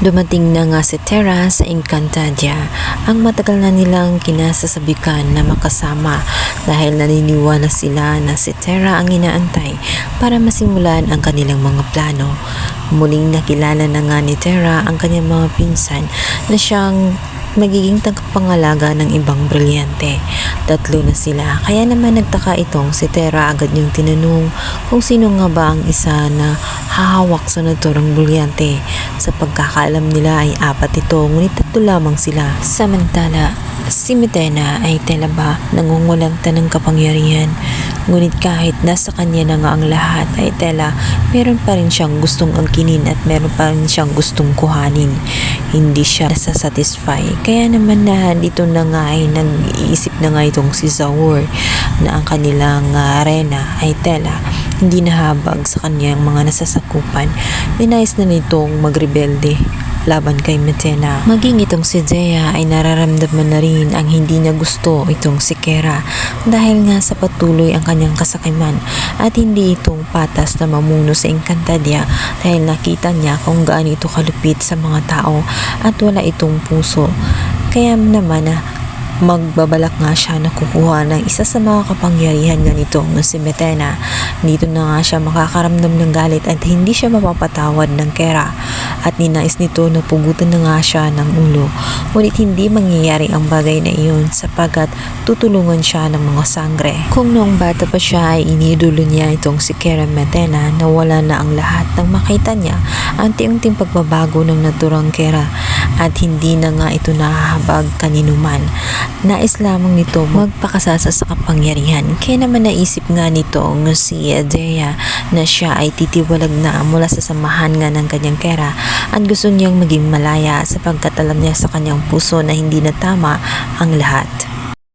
Dumating na nga si Tera sa Encantadia, ang matagal na nilang kinasasabikan na makasama dahil naniniwala sila na si Tera ang inaantay para masimulan ang kanilang mga plano. Muling nakilala na nga ni Tera ang kanyang mga pinsan na siyang magiging tagapangalaga ng ibang brilyante. Tatlo na sila, kaya naman nagtaka itong si Tera agad niyang tinanong kung sino nga ba ang isa na hahawak sa naturang brilyante. Sa pagkakaalam nila ay apat ito, ngunit tatlo lamang sila. Samantala, si Mitena ay tela ba nangungulagta ng kapangyarihan. Ngunit kahit nasa kanya na nga ang lahat ay tela, meron pa rin siyang gustong angkinin at meron pa rin siyang gustong kuhanin. Hindi siya nasasatisfy. Kaya naman na dito na nga ay nag-iisip na nga itong si Zaur na ang kanilang ah, arena ay tela hindi nahabag sa kanyang mga nasasakupan. Ninais na nitong magrebelde laban kay Metena. Maging itong si Zea ay nararamdaman na rin ang hindi niya gusto itong si Kera dahil nga sa patuloy ang kanyang kasakiman at hindi itong patas na mamuno sa Encantadia dahil nakita niya kung gaano ito kalupit sa mga tao at wala itong puso. Kaya naman na magbabalak nga siya na kukuha ng isa sa mga kapangyarihan ganito na si Metena. Dito na nga siya makakaramdam ng galit at hindi siya mapapatawad ng kera at ninais nito na pugutan na nga siya ng ulo. Ngunit hindi mangyayari ang bagay na iyon sapagat tutulungan siya ng mga sangre. Kung noong bata pa siya ay inidulo niya itong si Kera Metena na wala na ang lahat nang makita niya ang tiunting pagbabago ng naturang Kera at hindi na nga ito nahahabag kaninuman. Nais lamang nito magpakasasa sa kapangyarihan. Kaya naman naisip nga nito ng si Dea na siya ay titiwalag na mula sa samahan nga ng kanyang kera at gusto niyang maging malaya sapagkat alam niya sa kanyang puso na hindi na tama ang lahat.